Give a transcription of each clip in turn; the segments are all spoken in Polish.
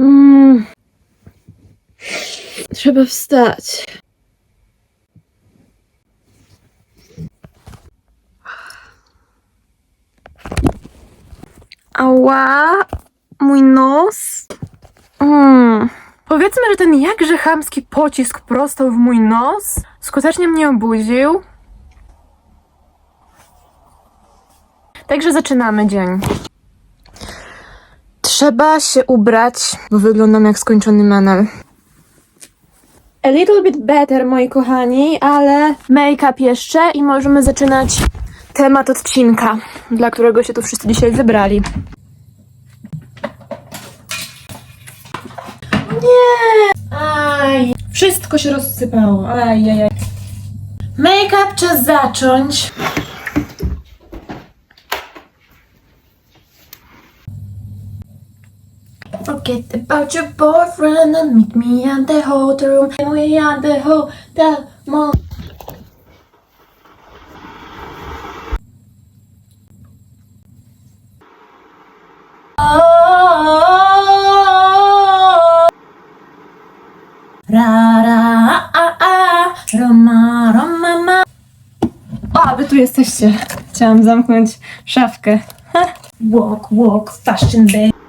Mm. Trzeba wstać. Ała, mój nos. Mm. Powiedzmy, że ten jakże chamski pocisk prostał w mój nos skutecznie mnie obudził. Także zaczynamy dzień. Trzeba się ubrać, bo wyglądam jak skończony menel. A little bit better, moi kochani, ale make-up jeszcze i możemy zaczynać temat odcinka, dla którego się tu wszyscy dzisiaj zebrali. Nie! Aj! Wszystko się rozsypało. Aj, aj, aj. Make-up czas zacząć. Forget about your boyfriend and meet me at the hotel room. And we at the hotel mall. Ra, ra, a, a, roma, roma, ma. O, wy tu jesteście. Chciałam zamknąć szafkę. Walk, walk, fashion day.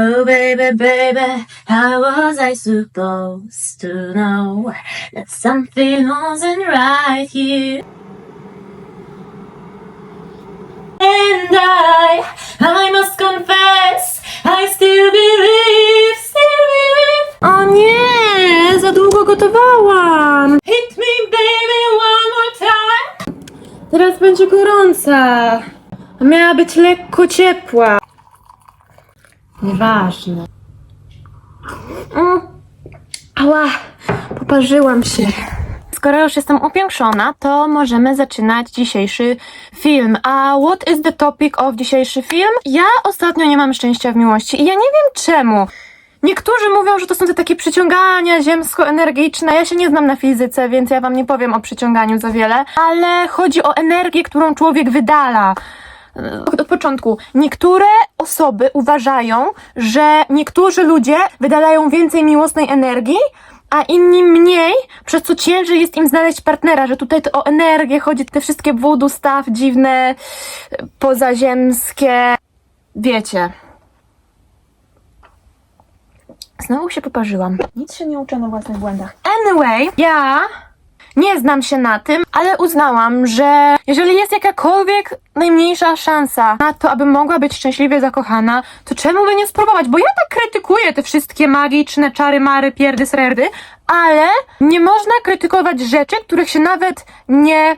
Oh baby, baby, how was I supposed to know that something wasn't right here? And I, I must confess, I still believe, still believe. O nie, za długo gotowałam. Hit me baby one more time. Teraz będzie gorąca. A miała być lekko ciepła. Nieważne. Mm. Ała, poparzyłam się. Skoro już jestem upiększona, to możemy zaczynać dzisiejszy film. A what is the topic of dzisiejszy film? Ja ostatnio nie mam szczęścia w miłości i ja nie wiem czemu. Niektórzy mówią, że to są te takie przyciągania ziemsko-energiczne. Ja się nie znam na fizyce, więc ja wam nie powiem o przyciąganiu za wiele, ale chodzi o energię, którą człowiek wydala. Od, od początku. Niektóre osoby uważają, że niektórzy ludzie wydalają więcej miłosnej energii, a inni mniej, przez co ciężej jest im znaleźć partnera, że tutaj to o energię chodzi, te wszystkie voodoo stuff dziwne, pozaziemskie. Wiecie. Znowu się poparzyłam. Nic się nie uczę na własnych błędach. Anyway, ja nie znam się na tym, ale uznałam, że jeżeli jest jakakolwiek najmniejsza szansa na to, aby mogła być szczęśliwie zakochana, to czemu by nie spróbować? Bo ja tak krytykuję te wszystkie magiczne czary, mary, pierdy, srerdy, ale nie można krytykować rzeczy, których się nawet nie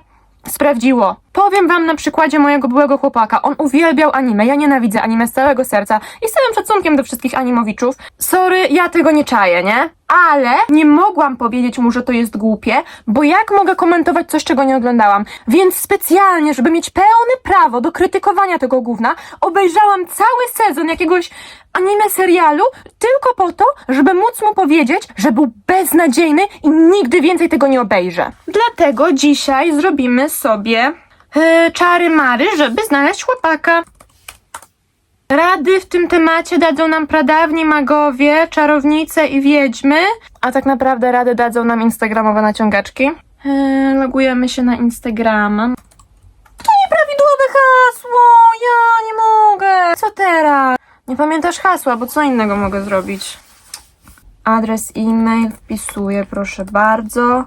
sprawdziło. Powiem wam na przykładzie mojego byłego chłopaka. On uwielbiał anime. Ja nienawidzę anime z całego serca i z całym szacunkiem do wszystkich animowiczów. Sorry, ja tego nie czaję, nie? Ale nie mogłam powiedzieć mu, że to jest głupie, bo jak mogę komentować coś, czego nie oglądałam? Więc specjalnie, żeby mieć pełne prawo do krytykowania tego gówna, obejrzałam cały sezon jakiegoś anime serialu tylko po to, żeby móc mu powiedzieć, że był beznadziejny i nigdy więcej tego nie obejrzę. Dlatego dzisiaj zrobimy sobie e, czary mary, żeby znaleźć chłopaka. Rady w tym temacie dadzą nam pradawni magowie, czarownice i wiedźmy, a tak naprawdę rady dadzą nam instagramowe naciągaczki. E, logujemy się na Instagrama. To nieprawidłowe hasło! Ja nie mogę! Co teraz? Nie pamiętasz hasła, bo co innego mogę zrobić? Adres e-mail wpisuję, proszę bardzo.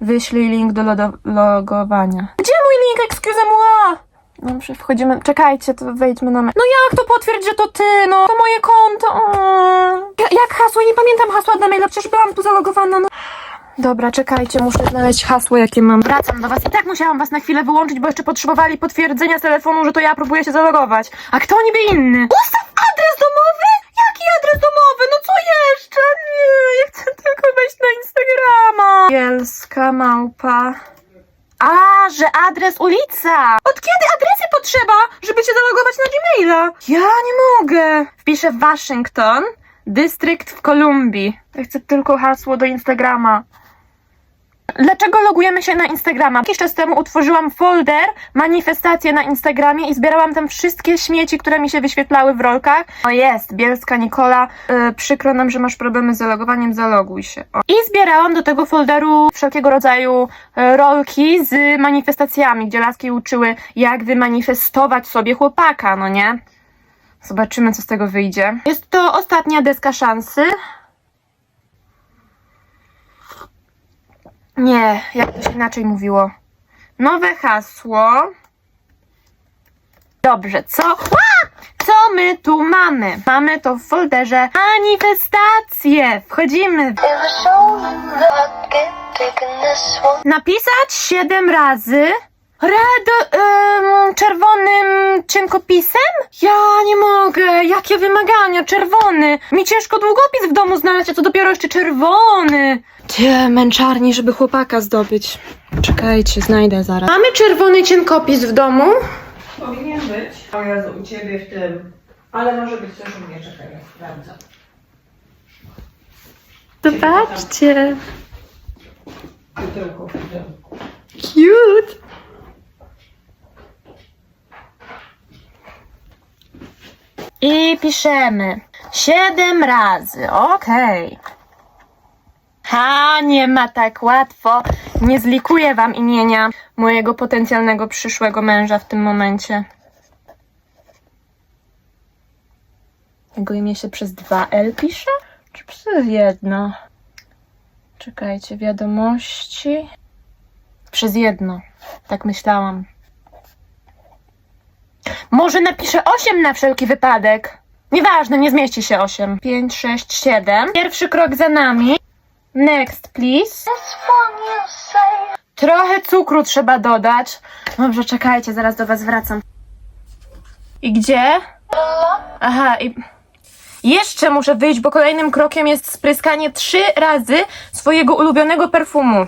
Wyślij link do logowania. Gdzie mój link? Excuse moi! Dobrze, wchodzimy. Czekajcie, to wejdźmy na me. No jak to potwierdź, że to ty? No, to moje konto. O. Ja, jak hasło? Nie pamiętam hasła dla maila, przecież byłam tu zalogowana. No. Dobra, czekajcie, muszę znaleźć hasło, jakie mam. Wracam do was. I tak musiałam was na chwilę wyłączyć, bo jeszcze potrzebowali potwierdzenia z telefonu, że to ja próbuję się zalogować. A kto niby inny? Ustaw adres domowy? Jaki adres domowy? No co jeszcze? Nie, ja chcę tylko wejść na Instagrama. Bielska małpa. A, że adres ulica! Od kiedy adresy potrzeba, żeby się zalogować na Gmaila? Ja nie mogę. Wpiszę Waszyngton, dystrykt w Kolumbii. Ja chcę tylko hasło do Instagrama. Dlaczego logujemy się na Instagrama? Jakiś czas temu utworzyłam folder manifestacje na Instagramie i zbierałam tam wszystkie śmieci, które mi się wyświetlały w rolkach. O jest, Bielska Nikola, yy, przykro nam, że masz problemy z zalogowaniem, zaloguj się. O. I zbierałam do tego folderu wszelkiego rodzaju e, rolki z manifestacjami, gdzie laski uczyły, jak wymanifestować sobie chłopaka, no nie? Zobaczymy, co z tego wyjdzie. Jest to ostatnia deska szansy. Nie, jak to się inaczej mówiło. Nowe hasło. Dobrze, co? A! Co my tu mamy? Mamy to w folderze manifestacje. Wchodzimy. Napisać siedem razy red, ym, czerwonym cienkopisem? Ja nie mogę. Jakie wymagania? Czerwony. Mi ciężko długopis w domu znaleźć, a to dopiero jeszcze czerwony. Tyle męczarni, żeby chłopaka zdobyć. Czekajcie, znajdę zaraz. Mamy czerwony cienkopis w domu? Powinien być. O Jezu, u Ciebie w tym. Ale może być też u mnie, czekaj, ja sprawdzę. Zobaczcie. Pudełko, pudełko. Cute. I piszemy siedem razy, okej. Ha, nie ma tak łatwo. Nie zlikuję wam imienia mojego potencjalnego przyszłego męża w tym momencie. Jego imię się przez dwa L pisze? Czy przez jedno? Czekajcie, wiadomości. Przez jedno. Tak myślałam. Może napiszę 8 na wszelki wypadek. Nieważne, nie zmieści się 8. 5, 6, 7. Pierwszy krok za nami. Next, please. Trochę cukru trzeba dodać. Dobrze, czekajcie, zaraz do was wracam. I gdzie? Aha, i... Jeszcze muszę wyjść, bo kolejnym krokiem jest spryskanie trzy razy swojego ulubionego perfumu.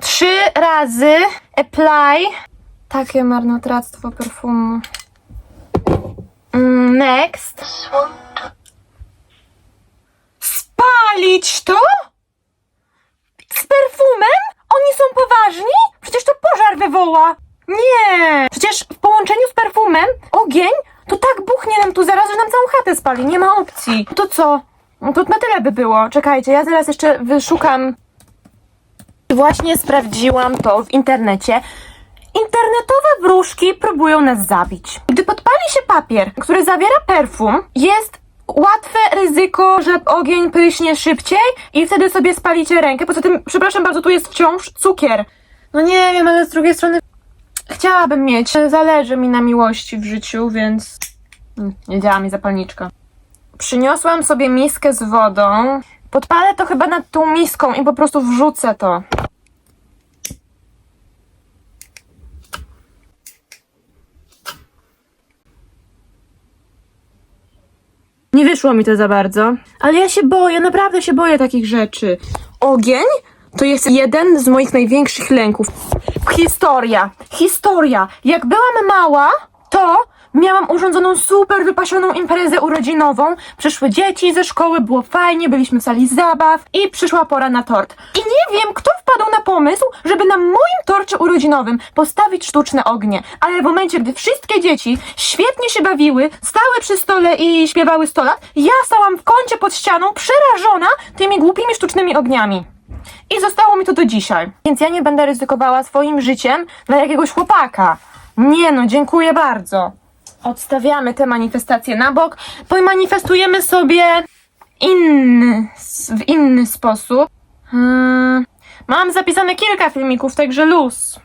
Trzy razy apply. Takie marnotrawstwo perfumu. Next. Spalić to? Z perfumem? Oni są poważni? Przecież to pożar wywoła. Nie! Przecież w połączeniu z perfumem ogień to tak buchnie nam tu zaraz, że nam całą chatę spali. Nie ma opcji. To co? No To na tyle by było. Czekajcie, ja zaraz jeszcze wyszukam. Właśnie sprawdziłam to w internecie. Internetowe wróżki próbują nas zabić. Podpali się papier, który zawiera perfum, jest łatwe ryzyko, że ogień pryśnie szybciej i wtedy sobie spalicie rękę. Poza tym, przepraszam bardzo, tu jest wciąż cukier. No nie wiem, ale z drugiej strony chciałabym mieć. Zależy mi na miłości w życiu, więc nie działa mi zapalniczka. Przyniosłam sobie miskę z wodą. Podpalę to chyba nad tą miską i po prostu wrzucę to. Nie wyszło mi to za bardzo. Ale ja się boję, naprawdę się boję takich rzeczy. Ogień to jest jeden z moich największych lęków. Historia. Historia. Jak byłam mała, to miałam urządzoną super wypasioną imprezę urodzinową. Przyszły dzieci ze szkoły, było fajnie, byliśmy w sali zabaw i przyszła pora na tort. I nie wiem, kto wpadł na pomysł, żeby na moim torcie urodzinowym postawić sztuczne ognie. Ale w momencie, gdy wszystkie dzieci świetnie się bawiły, stały przy stole i śpiewały 100 lat, ja stałam w kącie pod ścianą, przerażona tymi głupimi sztucznymi ogniami. I zostało mi to do dzisiaj. Więc ja nie będę ryzykowała swoim życiem dla jakiegoś chłopaka. Nie no, dziękuję bardzo. Odstawiamy te manifestacje na bok, pomanifestujemy sobie inny, w inny sposób. Hmm, mam zapisane kilka filmików, także luz.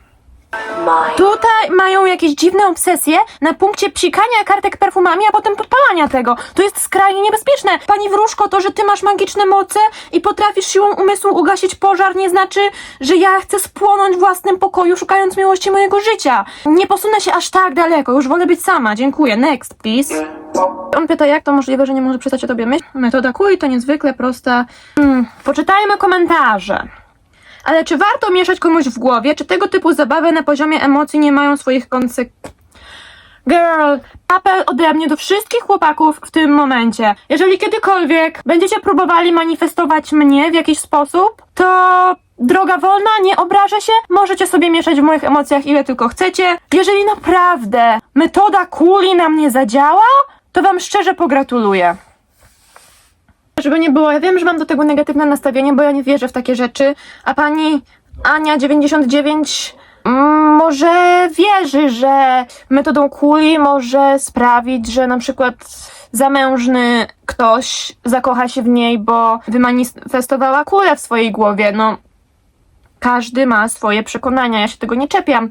Tutaj mają jakieś dziwne obsesje na punkcie psikania kartek perfumami, a potem podpalania tego. To jest skrajnie niebezpieczne. Pani wróżko, to, że ty masz magiczne moce i potrafisz siłą umysłu ugasić pożar, nie znaczy, że ja chcę spłonąć w własnym pokoju, szukając miłości mojego życia. Nie posunę się aż tak daleko, już wolę być sama. Dziękuję. Next, please. On pyta, jak to możliwe, że nie może przestać o tobie myśleć? Metoda kuj to niezwykle prosta. Hmm, poczytajmy komentarze. Ale czy warto mieszać komuś w głowie? Czy tego typu zabawy na poziomie emocji nie mają swoich konsek... Girl, apel ode mnie do wszystkich chłopaków w tym momencie. Jeżeli kiedykolwiek będziecie próbowali manifestować mnie w jakiś sposób, to droga wolna, nie obrażę się, możecie sobie mieszać w moich emocjach ile tylko chcecie. Jeżeli naprawdę metoda kuli na mnie zadziała, to wam szczerze pogratuluję. Żeby nie było, ja wiem, że mam do tego negatywne nastawienie, bo ja nie wierzę w takie rzeczy, a pani Ania 99 mm, może wierzy, że metodą kuli może sprawić, że na przykład zamężny ktoś zakocha się w niej, bo wymanifestowała kulę w swojej głowie. No, każdy ma swoje przekonania, ja się tego nie czepiam.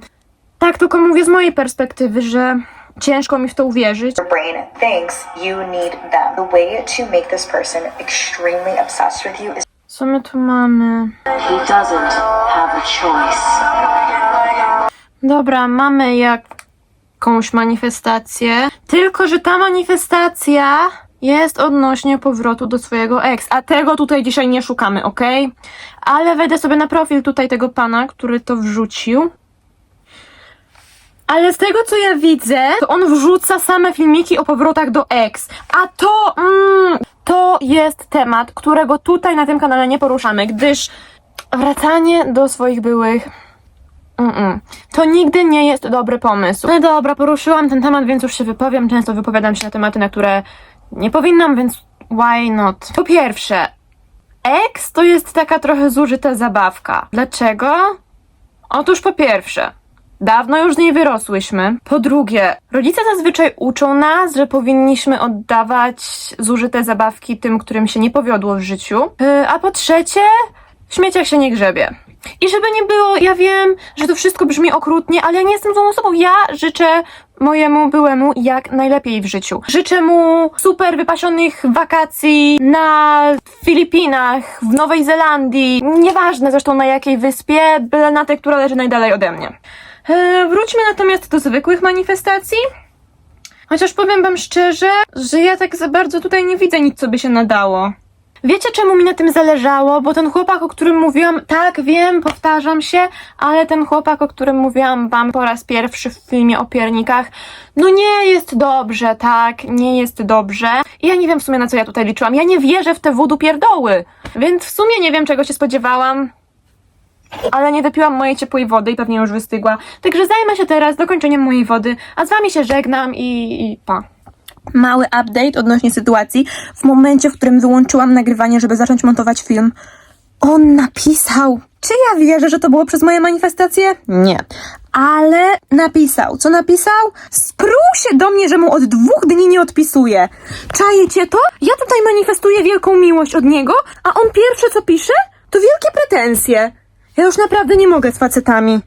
Tak, tylko mówię z mojej perspektywy, że ciężko mi w to uwierzyć. your brain thinks you need them. The way to make this person extremely obsessed with you is Co my tu mamy? He doesn't have a choice. Dobra, mamy jakąś manifestację. Tylko, że ta manifestacja jest odnośnie powrotu do swojego ex. A tego tutaj dzisiaj nie szukamy, ok? Ale wejdę sobie na profil tutaj tego pana, który to wrzucił. Ale z tego co ja widzę, to on wrzuca same filmiki o powrotach do ex. A to, mm, to jest temat, którego tutaj na tym kanale nie poruszamy, gdyż wracanie do swoich byłych Mm-mm. To nigdy nie jest dobry pomysł. No dobra, poruszyłam ten temat, więc już się wypowiem. Często wypowiadam się na tematy, na które nie powinnam, więc why not? Po pierwsze, ex to jest taka trochę zużyta zabawka. Dlaczego? Otóż po pierwsze, dawno już z niej wyrosłyśmy. Po drugie, rodzice zazwyczaj uczą nas, że powinniśmy oddawać zużyte zabawki tym, którym się nie powiodło w życiu. Yy, a po trzecie, w śmieciach się nie grzebie. I żeby nie było, ja wiem, że to wszystko brzmi okrutnie, ale ja nie jestem złą osobą. Ja życzę mojemu byłemu jak najlepiej w życiu. Życzę mu super wypasionych wakacji na Filipinach, w Nowej Zelandii, nieważne zresztą na jakiej wyspie, byle na tej, która leży najdalej ode mnie. E, wróćmy natomiast do zwykłych manifestacji. Chociaż powiem wam szczerze, że ja tak za bardzo tutaj nie widzę nic, co by się nadało. Wiecie, czemu mi na tym zależało? Bo ten chłopak, o którym mówiłam, tak wiem, powtarzam się, ale ten chłopak, o którym mówiłam wam po raz pierwszy w filmie o piernikach, no nie jest dobrze, tak, nie jest dobrze. I ja nie wiem w sumie na co ja tutaj liczyłam. Ja nie wierzę w te wudu pierdoły, więc w sumie nie wiem czego się spodziewałam. Ale nie wypiłam mojej ciepłej wody i pewnie już wystygła. Także zajmę się teraz dokończeniem mojej wody, a z wami się żegnam i, i pa. Mały update odnośnie sytuacji. W momencie, w którym wyłączyłam nagrywanie, żeby zacząć montować film, on napisał. Czy ja wierzę, że to było przez moje manifestacje? Nie. Ale napisał. Co napisał? Sprół się do mnie, że mu od dwóch dni nie odpisuje. Czajecie to? Ja tutaj manifestuję wielką miłość od niego, a on pierwsze co pisze, to wielkie pretensje. Ja już naprawdę nie mogę z facetami.